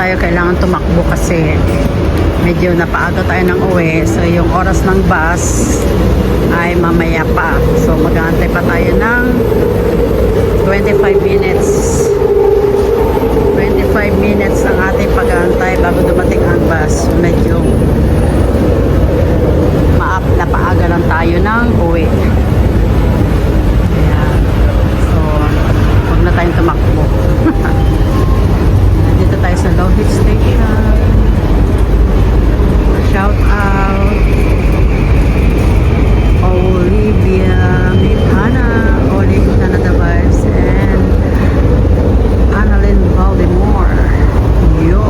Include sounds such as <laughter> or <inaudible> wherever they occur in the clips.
Tayo kailangan tumakbo kasi medyo napaaga tayo ng uwi. So yung oras ng bus ay mamaya pa. So mag-aantay pa tayo ng 25 minutes. 25 minutes ang ating pag-aantay bago dumating ang bus. So medyo maap na paaga lang tayo ng uwi. Ayan. So, huwag na tayong tumakbo. Dito tayo sa Lohit Station. Shout out. Olivia Mithana, Olivia Canada Vibes, and Annalyn Baltimore. Yo.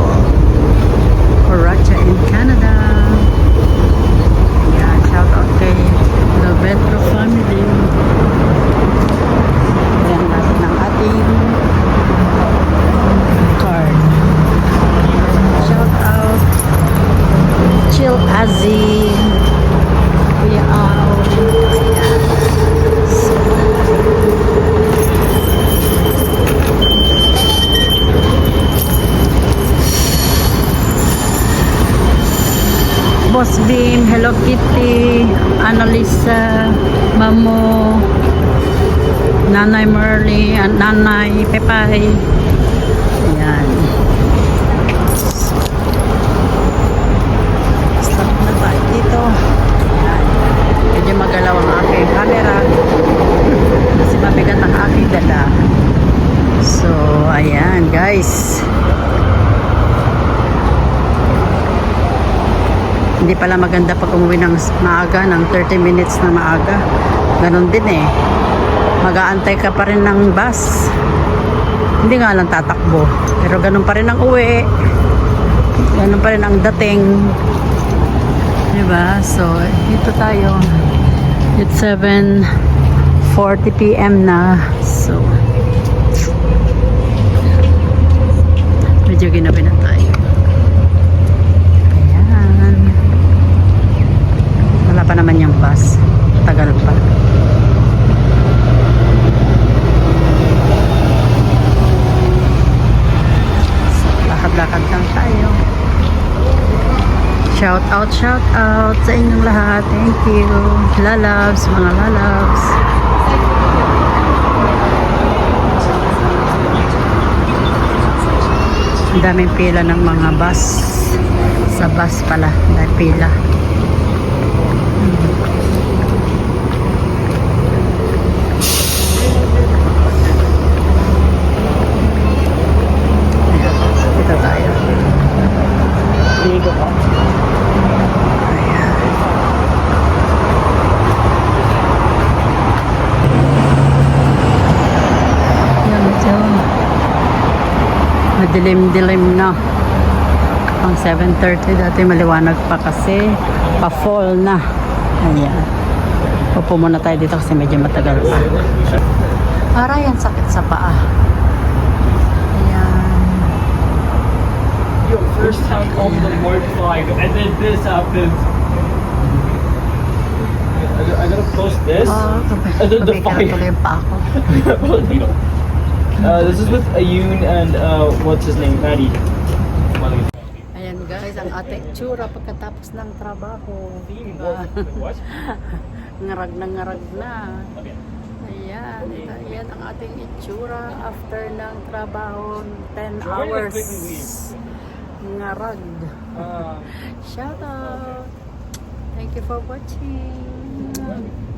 Coracha in Canada. Yeah, shout out kay The Vetro family. Ayan natin ang ating card. Shout out Chill Azzy. Kuya Au. Ayan. Boss Beam, Hello Kitty, Annalisa, Mamo, Nanay Merly, at Nanay Pepay. Ayan. Stop na tayo dito. Ayan. Medyo magalaw ang aking camera. Kasi mabigat ang aking dala. So, ayan guys. Hindi pala maganda pag umuwi ng maaga, ng 30 minutes na maaga. Ganon din eh. Mag-aantay ka pa rin ng bus. Hindi nga lang tatakbo. Pero ganon pa rin ang uwi. Ganon pa rin ang dating. Diba? So, dito tayo. It's 7.40 p.m. na. So, medyo ginabi na tayo. Ayan. Wala pa naman yung bus. Tagal pa. So, lakad-lakad lang tayo. Shout out, shout out sa inyong lahat. Thank you. Lalabs, mga lalabs. Ang daming pila ng mga bus. Sa bus pala, dahil pila. Dito tayo. Ligo ko. Ayan. Yan medyo madilim-dilim na. Ang 7.30 dati maliwanag pa kasi pa-fall na. Ayan. Upo muna tayo dito kasi medyo matagal pa. Para yan sakit sa paa. Ayan. Yo, first time over the Mark 5, and then this happens. I gotta, post this. Oh, And then the tuloy fire. yung pa ako. <laughs> uh, this is with Ayun and uh, what's his name, Maddie. Ayan guys, ang ating tsura pagkatapos ng trabaho. Diba? <laughs> Ngarag na ngarag na. Ayan, ayan ang ating itsura after ng trabaho 10 hours. Ngarag. Uh, Shout out. Thank you for watching.